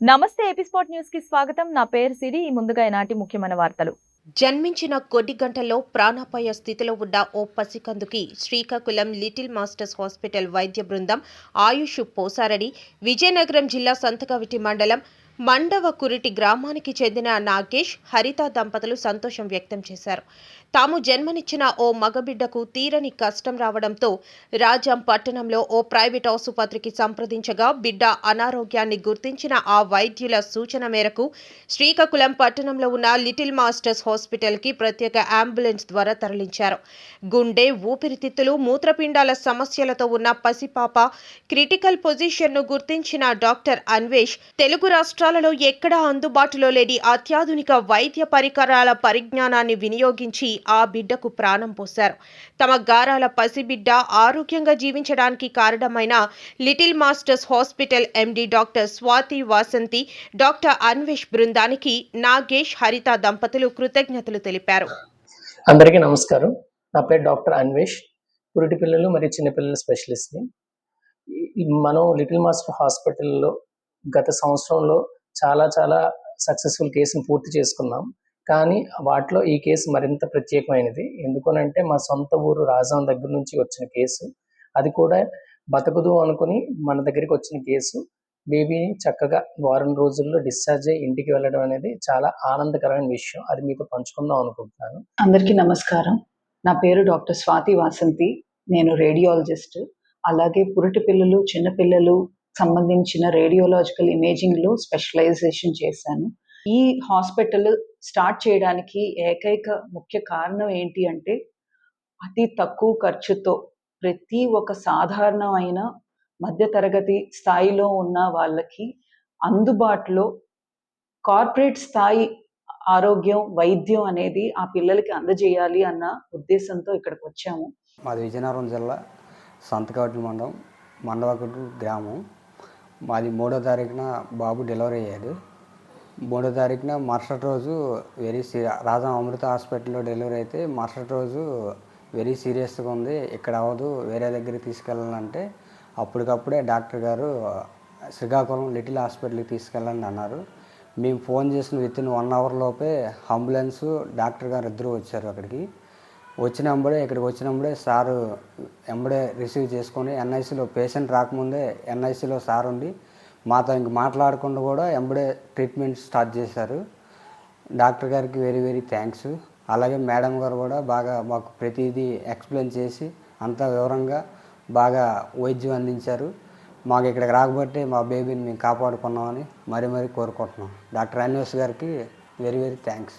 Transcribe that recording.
నమస్తే ఎపిస్పోర్ట్ న్యూస్కి స్వాగతం. నా పేరు సిరి. ముందుగా ఈనాటి ముఖ్యమైన వార్తలు. జన్మించిన కొద్ది గంటల్లో ప్రాణాపాయ స్థితిలో ఉన్న ఓ పసికందుకి శ్రీకాకుళం లిటిల్ మాస్టర్స్ హాస్పిటల్ వైద్య బృందం ఆయుష్ పోసారని విజయనగరం జిల్లా సంతకవిటి మండలం మండవ కురిటి గ్రామానికి చెందిన నాగేష్ హరిత దంపతులు సంతోషం వ్యక్తం చేశారు. తాము జన్మనిచ్చిన ఓ మగబిడ్డకు తీరని కష్టం రావడంతో రాజాం పట్టణంలో ఓ ప్రైవేట్ ఆసుపత్రికి సంప్రదించగా బిడ్డ అనారోగ్యాన్ని గుర్తించిన ఆ వైద్యుల సూచన మేరకు శ్రీకాకుళం పట్టణంలో ఉన్న లిటిల్ మాస్టర్స్ హాస్పిటల్కి ప్రత్యేక అంబులెన్స్ ద్వారా తరలించారు. గుండె ఊపిరితిత్తులు మూత్రపిండాల సమస్యలతో ఉన్న పసిపాప క్రిటికల్ పొజిషన్ను గుర్తించిన డాక్టర్ అన్వేష్ తెలుగు రాష్ట్ర రాష్ట్రాలలో ఎక్కడా అందుబాటులో లేని అత్యాధునిక వైద్య పరికరాల పరిజ్ఞానాన్ని వినియోగించి ఆ బిడ్డకు ప్రాణం పోశారు. తమ గారాల పసిబిడ్డ ఆరోగ్యంగా జీవించడానికి కారణమైన little masters hospital MD doctor Swathi Vasanthi doctor Anvesh బృందానికి నాగేష్ హరిత దంపతులు కృతజ్ఞతలు తెలిపారు. అందరికీ నమస్కారం. నా పేరు డాక్టర్ అన్వేష్. పురిటి పిల్లలు మరియు చిన్నపిల్లల స్పెషలిస్ట్ని. మనం లిటిల్ మాస్టర్ హాస్పిటల్లో గత సంవత్సరంలో చాలా చాలా సక్సెస్ఫుల్ కేసును పూర్తి చేసుకున్నాం. కానీ వాటిలో ఈ కేసు మరింత ప్రత్యేకమైనది. ఎందుకనంటే మా సొంత ఊరు రాజం దగ్గర నుంచి వచ్చిన కేసు అది కూడా బతకదు అనుకుని మన దగ్గరికి వచ్చిన కేసు బేబీని చక్కగా వారం రోజుల్లో డిశ్చార్జ్ అయ్యి ఇంటికి వెళ్ళడం అనేది చాలా ఆనందకరమైన విషయం. అది మీతో పంచుకుందాం అనుకుంటున్నాను. అందరికీ నమస్కారం. నా పేరు డాక్టర్ స్వాతి వాసంతి. నేను రేడియాలజిస్ట్ అలాగే పురిటి పిల్లలు చిన్నపిల్లలు సంబంధించిన రేడియోలాజికల్ ఇమేజింగ్లో స్పెషలైజేషన్ చేశాను. ఈ హాస్పిటల్ స్టార్ట్ చేయడానికి ఏకైక ముఖ్య కారణం ఏంటి అంటే అతి తక్కువ ఖర్చుతో ప్రతి ఒక సాధారణమైన మధ్యతరగతి స్థాయిలో ఉన్న వాళ్ళకి అందుబాటులో కార్పొరేట్ స్థాయి ఆరోగ్యం వైద్యం అనేది ఆ పిల్లలకి అందజేయాలి అన్న ఉద్దేశంతో ఇక్కడికి వచ్చాము. మాది విజయనగరం జిల్లా సంతకాటి మండలం మండవకటు గ్రామం. మాది మూడో తారీఖున బాబు డెలివరీ అయ్యాడు. మూడో తారీఖున మరుసటి రోజు వెరీ సీ రాజా అమృత హాస్పిటల్లో డెలివరీ అయితే మరుసటి రోజు వెరీ సీరియస్గా ఉంది. ఇక్కడ అవ్వదు వేరే దగ్గరికి తీసుకెళ్ళాలంటే అప్పటికప్పుడే డాక్టర్ గారు శ్రీకాకుళం లిటిల్ హాస్పిటల్కి తీసుకెళ్ళండి అన్నారు. మేము ఫోన్ చేసిన విత్ ఇన్ వన్ అవర్ లోపే అంబులెన్సు డాక్టర్ గారు ఇద్దరు వచ్చారు అక్కడికి. వచ్చినప్పుడే ఇక్కడికి వచ్చినప్పుడే సారు ఎంబడే రిసీవ్ చేసుకొని ఎన్ఐసిలో పేషెంట్ రాకముందే ఎన్ఐసిలో సార్ ఉండి మాతో ఇంక మాట్లాడకుండా కూడా ఎంబడే ట్రీట్మెంట్ స్టార్ట్ చేశారు. డాక్టర్ గారికి వెరీ వెరీ థ్యాంక్స్. అలాగే మేడం గారు కూడా బాగా మాకు ప్రతిదీ ఎక్స్ప్లెయిన్ చేసి అంతా వివరంగా బాగా వైద్యం అందించారు. మాకు ఇక్కడికి రాకపోతే మా బేబీని మేము కాపాడుకున్నామని మరీ మరీ కోరుకుంటున్నాం. డాక్టర్ అన్వేష్ గారికి వెరీ వెరీ థ్యాంక్స్.